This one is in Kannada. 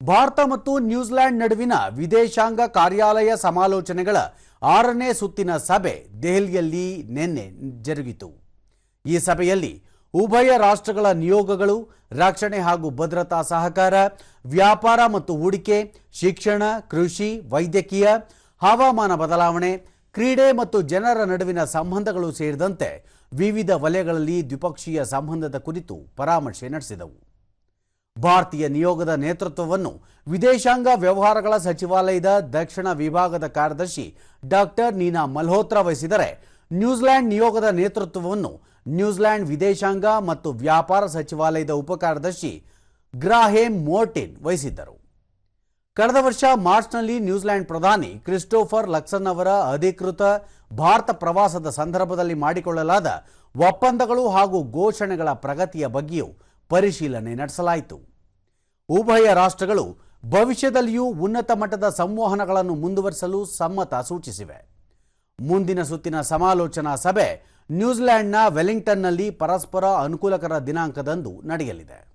ಭಾರತ ಮತ್ತು ನ್ಯೂಜಿಲೆಂಡ್ ನಡುವಿನ ವಿದೇಶಾಂಗ ಕಾರ್ಯಾಲಯ ಸಮಾಲೋಚನೆಗಳ ಆರನೇ ಸುತ್ತಿನ ಸಭೆ ದೆಹಲಿಯಲ್ಲಿ ನಿನ್ನೆ ಜರುಗಿತು. ಈ ಸಭೆಯಲ್ಲಿ ಉಭಯ ರಾಷ್ಟ್ರಗಳ ನಿಯೋಗಗಳು, ರಕ್ಷಣೆ ಹಾಗೂ ಭದ್ರತಾ ಸಹಕಾರ, ವ್ಯಾಪಾರ ಮತ್ತು ಹೂಡಿಕೆ, ಶಿಕ್ಷಣ, ಕೃಷಿ, ವೈದ್ಯಕೀಯ, ಹವಾಮಾನ ಬದಲಾವಣೆ, ಕ್ರೀಡೆ ಮತ್ತು ಜನರ ನಡುವಿನ ಸಂಬಂಧಗಳು ಸೇರಿದಂತೆ ವಿವಿಧ ವಲಯಗಳಲ್ಲಿ ದ್ವಿಪಕ್ಷೀಯ ಸಂಬಂಧದ ಕುರಿತು ಪರಾಮರ್ಶೆ ನಡೆಸಿದವು. ಭಾರತೀಯ ನಿಯೋಗದ ನೇತೃತ್ವವನ್ನು ವಿದೇಶಾಂಗ ವ್ಯವಹಾರಗಳ ಸಚಿವಾಲಯದ ದಕ್ಷಿಣ ವಿಭಾಗದ ಕಾರ್ಯದರ್ಶಿ ಡಾಕ್ಟರ್ ನೀನಾ ಮಲ್ಹೋತ್ರಾ ವಹಿಸಿದರೆ ನ್ಯೂಜಿಲೆಂಡ್ ನಿಯೋಗದ ನೇತೃತ್ವವನ್ನು ನ್ಯೂಜಿಲೆಂಡ್ ವಿದೇಶಾಂಗ ಮತ್ತು ವ್ಯಾಪಾರ ಸಚಿವಾಲಯದ ಉಪಕಾರ್ಯದರ್ಶಿ ಗ್ರಾಹೇಮ್ ಮೋರ್ಟಿನ್ ವಹಿಸಿದ್ದರು. ಕಳೆದ ವರ್ಷ ಮಾರ್ಚ್ನಲ್ಲಿ ನ್ಯೂಜಿಲೆಂಡ್ ಪ್ರಧಾನಿ ಕ್ರಿಸ್ಟೋಫರ್ ಲಕ್ಸನ್ ಅವರ ಅಧಿಕೃತ ಭಾರತ ಪ್ರವಾಸದ ಸಂದರ್ಭದಲ್ಲಿ ಮಾಡಿಕೊಳ್ಳಲಾದ ಒಪ್ಪಂದಗಳು ಹಾಗೂ ಘೋಷಣೆಗಳ ಪ್ರಗತಿಯ ಬಗ್ಗೆಯೂ ಪರಿಶೀಲನೆ ನಡೆಸಲಾಯಿತು. ಉಭಯ ರಾಷ್ಟ್ರಗಳು ಭವಿಷ್ಯದಲ್ಲಿಯೂ ಉನ್ನತ ಮಟ್ಟದ ಸಂವಹನಗಳನ್ನು ಮುಂದುವರಿಸಲು ಸಮ್ಮತ ಸೂಚಿಸಿವೆ. ಮುಂದಿನ ಸುತ್ತಿನ ಸಮಾಲೋಚನಾ ಸಭೆ ನ್ಯೂಜಿಲೆಂಡ್ನ ವೆಲ್ಲಿಂಗ್ಟನ್ನಲ್ಲಿ ಪರಸ್ಪರ ಅನುಕೂಲಕರ ದಿನಾಂಕದಂದು ನಡೆಯಲಿದೆ.